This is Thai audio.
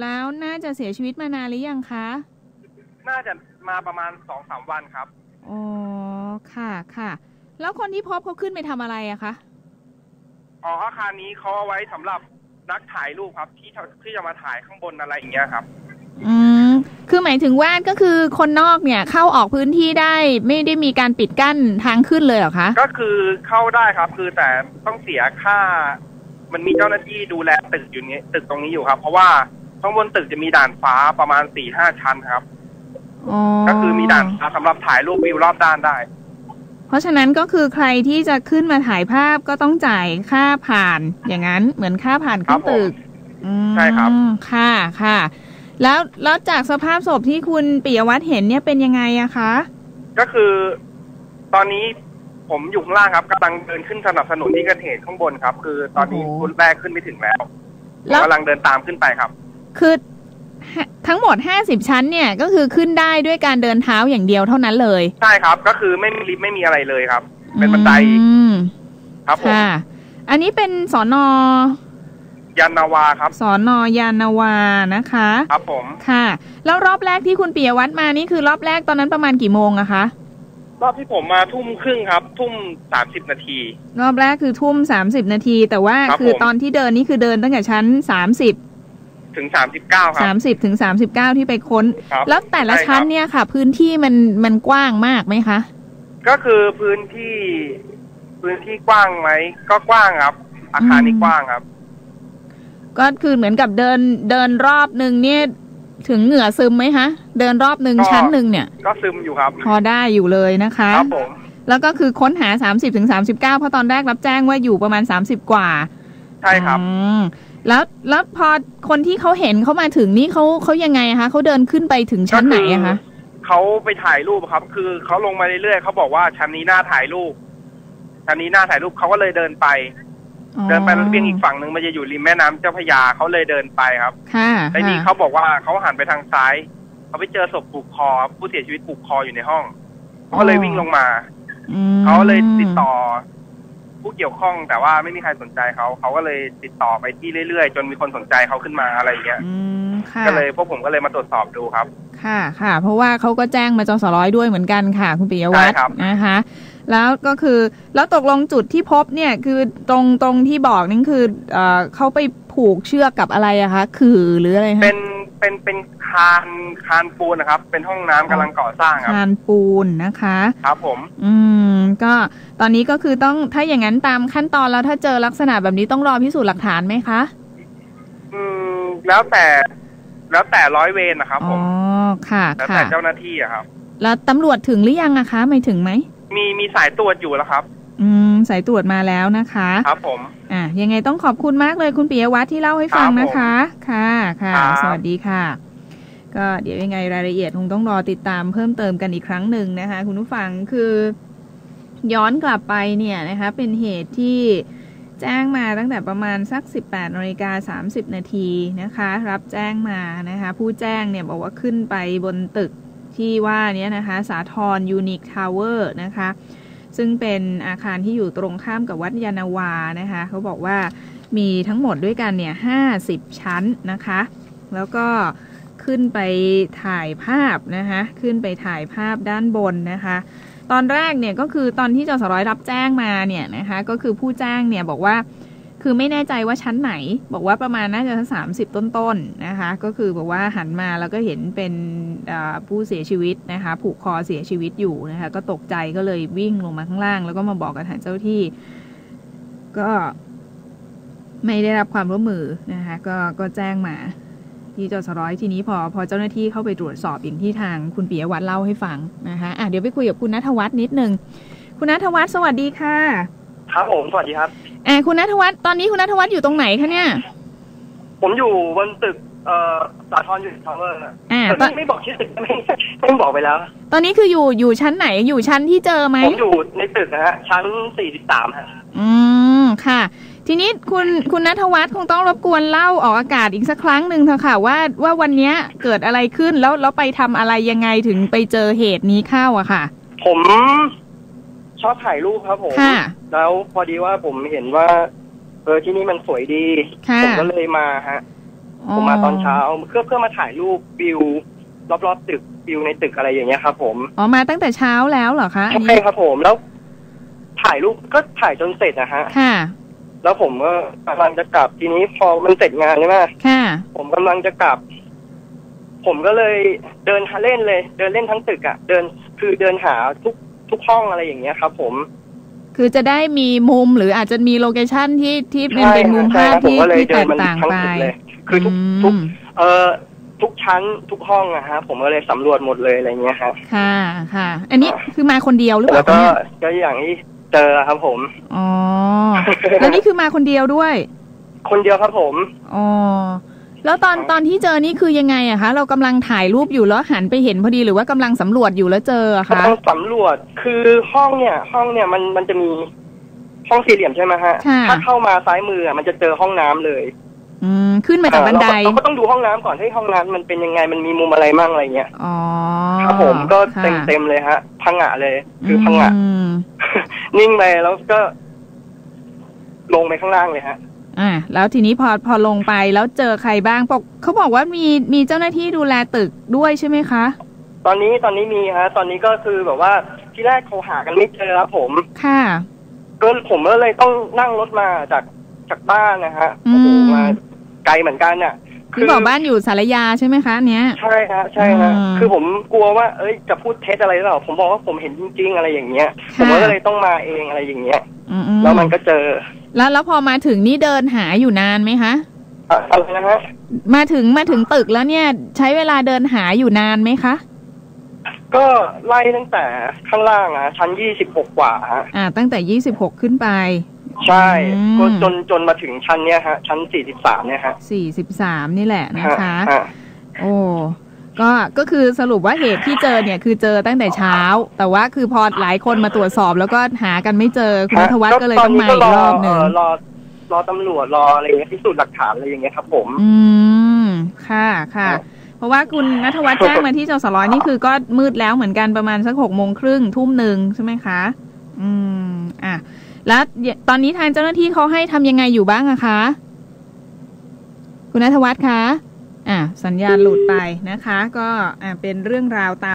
แล้วน่าจะเสียชีวิตมานานหรือยังคะ น่าจะมาประมาณสองสามวันครับ อ๋อ ค่ะค่ะ แล้วคนที่พบเขาขึ้นไปทำอะไรอะคะ อ๋ออาคารนี้เขาเอาไว้สำหรับนักถ่ายรูปครับ ที่จะที่จะมาถ่ายข้างบนอะไรอย่างเงี้ยครับ อืม คือหมายถึงว่าก็คือคนนอกเนี่ยเข้าออกพื้นที่ได้ไม่ได้มีการปิดกั้นทางขึ้นเลยเหรอคะ ก็คือเข้าได้ครับ คือแต่ต้องเสียค่า มันมีเจ้าหน้าที่ดูแลตึกอยู่นี้ตึกตรงนี้อยู่ครับ เพราะว่า ข้างบนตึกจะมีด่านฟ้าประมาณสี่ห้าชั้นครับอ๋อก็คือมีด่านฟ้าสำหรับถ่ายรูปวิวรอบด้านได้ เพราะฉะนั้นก็คือใครที่จะขึ้นมาถ่ายภาพก็ต้องจ่ายค่าผ่านอย่างนั้นเหมือนค่าผ่านขึ้นตึกอืมใช่ครับ ค่ะค่ะ แล้วแล้วจากสภาพศพที่คุณปิยวัฒน์เห็นเนี่ยเป็นยังไงอะคะ ก็คือตอนนี้ผมอยู่ข้างล่างครับกำลังเดินขึ้นสนับสนุนที่เกิดเหตุข้างบนครับ คือตอนนี้โอ้โหคุณแรกขึ้นไม่ถึงแล้วผแล้มวกำลังเดินตามขึ้นไปครับ คือฮะทั้งหมด 50 ชั้นเนี่ยก็คือขึ้นได้ด้วยการเดินเท้าอย่างเดียวเท่านั้นเลย ใช่ครับ ก็คือไม่มีลิฟต์ไม่มีอะไรเลยครับ เป็นบันไดอืมครับผมค่ะอันนี้เป็นสอนอยันนาวาครับสอนอยานนาวานะคะ ครับผมค่ะ แล้วรอบแรกที่คุณปิยวัฒน์มานี่คือรอบแรกตอนนั้นประมาณกี่โมงอะคะรอบที่ผมมาทุ่มครึ่งครับ ทุ่มสามสิบนาที รอบแรกคือทุ่ม30นาที แต่ว่าครับคือผมตอนที่เดินนี่คือเดินตั้งแต่ชั้น30 ถึงสามสิบเก้าครับ30ถึง39ที่ไปค้นครับแล้วแต่ละใช่ครับชั้นเนี่ยค่ะ พื้นที่มันมันกว้างมากไหมคะ ก็คือพื้นที่พื้นที่กว้างไหมก็กว้างครับ อาคารนี้อืมกว้างครับ ก็คือเหมือนกับเดินเดินรอบหนึ่งเนี่ยถึงเหงื่อซึมไหมคะเดินรอบหนึ่งก็ชั้นหนึ่งเนี่ย ก็ซึมอยู่ครับ พอได้อยู่เลยนะคะครับผมแล้วก็คือค้นหา 30ถึง39 เพราะตอนแรกรับแจ้งว่าอยู่ประมาณ 30 กว่า ใช่ครับอืม แล้วแล้วพอคนที่เขาเห็นเขามาถึงนี่เขาเขายังไงอะคะเขาเดินขึ้นไปถึงชั้นไหนอะคะเขาไปถ่ายรูปครับ คือเขาลงมาเรื่อยๆเขาบอกว่าชั้นนี้น่าถ่ายรูปชั้นนี้น่าถ่ายรูปเขาก็เลยเดินไป เดินไปแล้วเบี่ยงอีกฝั่งหนึ่งมันจะอยู่ริมแม่น้ำเจ้าพระยาเขาเลยเดินไปครับค่ะแต่นี้ค่ะเขาบอกว่าเขาหันไปทางซ้ายเขาไปเจอศพผูกคอผู้เสียชีวิตผูกคออยู่ในห้องเขาก็เลยวิ่งลงมาอืมเขาเลยติดต่อ ผู้เกี่ยวข้องแต่ว่าไม่มีใครสนใจเขาเขาก็เลยติดต่อไปที่เรื่อยๆ จนมีคนสนใจเขาขึ้นมาอะไรอย่างเงี้ยอืมค่ะก็เลยพวกผมก็เลยมาตรวจสอบดูครับ ค่ะค่ะ เพราะว่าเขาก็แจ้งมาจสร้อยด้วยเหมือนกันค่ะ คุณปิยวัฒใช่น์ครับเป็นเป็นเป็นคานคานปูนนะครับ เป็นห้องน้ำกำลังก่อสร้างครับ คานปูนนะคะ ครับผม อืม ก็ตอนนี้ก็คือต้องถ้าอย่างนั้นตามขั้นตอนแล้วถ้าเจอลักษณะแบบนี้ต้องรอพิสูจน์หลักฐานไหมคะ อืม แล้วแต่ แล้วแต่ร้อยเวรนะครับผอ๋อมค่ะแล้วค่ะแต่เจ้าหน้าที่อะครับ แล้วตำรวจถึงหรือยังอะคะไม่ถึงไหม มีมีสายตรวจอยู่แล้วครับ อืม สายตรวจมาแล้วนะคะ ครับผม อะยังไงต้องขอบคุณมากเลยคุณปิยวัฒน์ที่เล่าให้ฟังครับผมนะคะ ค่ะค่ะ ครับ สวัสดีค่ะ ก็เดี๋ยวยังไงรายละเอียดคงต้องรอติดตามเพิ่มเติมกันอีกครั้งหนึ่งนะคะ คุณผู้ฟังคือ ย้อนกลับไปเนี่ยนะคะเป็นเหตุที่แจ้งมาตั้งแต่ประมาณสัก 18นาฬิกา30 นาทีนะคะ รับแจ้งมานะคะผู้แจ้งเนี่ยบอกว่าขึ้นไปบนตึกที่ว่าเนี้นะคะสาทรยูนิคทาวเวอร์นะคะซึ่งเป็นอาคารที่อยู่ตรงข้ามกับวัดยานาวานะคะเขาบอกว่ามีทั้งหมดด้วยกันเนี่ยห้าสิบชั้นนะคะ แล้วก็ขึ้นไปถ่ายภาพนะคะขึ้นไปถ่ายภาพด้านบนนะคะ ตอนแรกเนี่ยก็คือตอนที่จสร้อยรับแจ้งมาเนี่ยนะคะก็คือผู้แจ้งเนี่ยบอกว่าคือไม่แน่ใจว่าชั้นไหน บอกว่าประมาณน่าจะสามสิบต้นๆนะคะก็คือบอกว่าหันมาแล้วก็เห็นเป็นผู้เสียชีวิตนะคะผูกคอเสียชีวิตอยู่นะคะก็ตกใจก็เลยวิ่งลงมาข้างล่าง แล้วก็มาบอกกับทางเจ้าที่ ก็ไม่ได้รับความร่วมมือนะคะก็ก็แจ้งมา ที่จสร้อยทีนี้พอพอเจ้าหน้าที่เข้าไปตรวจสอบอย่างที่ทางคุณปิยวัฒน์เล่าให้ฟังนะคะอะเดี๋ยวไปคุยกับคุณนัทวัฒน์นิดนึงคุณนัทวัฒน์สวัสดีค่ะ ครับผมสวัสดีครับอ่าคุณนัทวัฒน์ตอนนี้คุณนัทวัฒน์อยู่ตรงไหนคะเนี่ย ผมอยู่บนตึกเอ่อสาทรยูนิคทาวเวอร์อ่าแต่ตอนไม่ไม่บอกชื่อตึกไม่ไม่บอกไปแล้ว ตอนนี้คืออยู่อยู่ชั้นไหนอยู่ชั้นที่เจอไหมผมอยู่ในตึกนะฮะชั้น43ฮะอืมค่ะ ทีนี้คุณคุณนัทวัฒน์คงต้องรบกวนเล่าออกอากาศอีกสักครั้งหนึ่งเถอะค่ะว่าว่าวันเนี้ยเกิดอะไรขึ้นแล้วแล้วไปทำอะไรยังไงถึงไปเจอเหตุนี้เข้าอะค่ะ ผมชอบถ่ายรูปครับผมค่ะแล้วพอดีว่าผมเห็นว่า เออที่นี่มันสวยดีค่ะผมก็เลยมาฮะ ผมมาตอนเช้าเพื่อเพื่อมาถ่ายรูปวิวรอบๆตึกวิวในตึกอะไรอย่างเงี้ยครับผมอ๋อมาตั้งแต่เช้าแล้วเหรอคะอันใช่นี้ครับผมแล้ว ถ่ายรูปก็ถ่ายจนเสร็จนะฮะค่ะ แล้วผมก็กำลังจะกลับทีนี้พอมันเสร็จงานใช่ไหมค่ะ ผมกำลังจะกลับ ผมก็เลยเดินหาเล่นเลย เดินเล่นทั้งตึกอะ่ะ เดินคือเดินหาทุกทุกห้องอะไรอย่างเงี้ยครับ ผม คือจะได้มีมุมหรืออาจจะมีโลเคชั่นที่ที่เป็นใช่เป็นมุมใช่ภาพครับผมที่ก็เลยที่เดิแตนกมันต่างทั้งไปตึกเลยคือทุกมทุกเอ่อทุกชั้นทุกห้องอะฮะผมก็เลยสำรวจหมดเลยอะไรเงี้ยฮะค่ะค่ะ อันนี้คือมาคนเดียวหรือเปแล้ล่าวก็เนี่ยก็อย่างที่ เจอครับผม อ๋อ แล้วนี่คือมาคนเดียวด้วย คนเดียวครับผม อ๋อ แล้วตอนตอนที่เจอนี่คือยังไงอะคะ เรากำลังถ่ายรูปอยู่แล้วหันไปเห็นพอดีหรือว่ากำลังสำรวจอยู่แล้วเจออะก็คะต้องสำรวจ คือห้องเนี่ย ห้องเนี่ยมันมันจะมีห้องสี่เหลี่ยมใช่ไหมฮะค่ะถ้าเข้ามาซ้ายมืออะมันจะเจอห้องน้ำเลย อืม ขึ้นมาจากบันไดเออเราก็เราก็ต้องดูห้องน้ำก่อนให้ห้องน้ำมันเป็นยังไงมันมีมุมอะไรมั่งอะไรเงี้ย อ๋อ ครับผมก็ค่ะเต็มเต็มๆเลยฮะ พังงะเลย คือพังงะม นิ่งไปแล้วก็ลงไปข้างล่างเลยฮะ อ่า แล้วทีนี้พอพอลงไปแล้วเจอใครบ้างบอกเขาบอกว่ามีมีเจ้าหน้าที่ดูแลตึกด้วยใช่ไหมคะ ตอนนี้ตอนนี้มีฮะ ตอนนี้ก็คือแบบว่าที่แรกโทรหากันไม่เจอครับผม ค่ะก็ผมก็เลยต้องนั่งรถมาจากจากบ้านนะฮะโอ้โหอืมมาไกลเหมือนกันน่ะ คือบอกบ้านอยู่สารยาใช่ไหมคะเนี้ยใช่ฮะใช่ฮะอืมคือผมกลัวว่าเอ้ยจะพูดเท็จอะไรหรือเปล่าผมบอกว่าผมเห็นจริง ๆ อะไรอย่างเงี้ยค่ะผมก็เลยต้องมาเองอะไรอย่างเงี้ยอืๆแล้วมันก็เจอ แล้วแล้วพอมาถึงนี่เดินหาอยู่นานไหมคะอะอะไรนะฮะมาถึงมาถึงตึกแล้วเนี่ย ใช้เวลาเดินหาอยู่นานไหมคะก็ไล่ตั้งแต่ข้างล่างอะชั้นยี่สิบหกกว่าฮะอ่า ตั้งแต่ยี่สิบหกขึ้นไป ใช่อืมก็จนจนมาถึงชั้นเนี้ยฮะ ชั้นสี่สิบสามเนี่ยฮะสี่สิบสามนี่แหละนะคะฮะโอ้ก็ก็คือสรุปว่าเหตุที่เจอเนี่ยคือเจอตั้งแต่เช้า แต่ว่าคือพอหลายคนมาตรวจสอบแล้วก็หากันไม่เจอคุณนัทวัฒน์ก็เลยต้องมาอีกรอบหนึ่งเรอรอตำรวจรออะไรเงี้ยพิสูจน์หลักฐานอะไรอย่างเงี้ยครับ ผม อืมค่ะค่ะครับเพราะว่าคุณนัทวัฒน์แจ้งมาที่จสร้อยนี่คือก็มืดแล้วเหมือนกันประมาณสักหกโมงครึ่งทุ่มหนึ่งใช่ไหมคะ อืม อะ แล้วตอนนี้ทางเจ้าหน้าที่เขาให้ทำยังไงอยู่บ้างอะคะ คุณนัทวัฒน์คะอ่าสัญญาณหลุดไปนะคะ ก็อ่าเป็นเรื่องราวตาม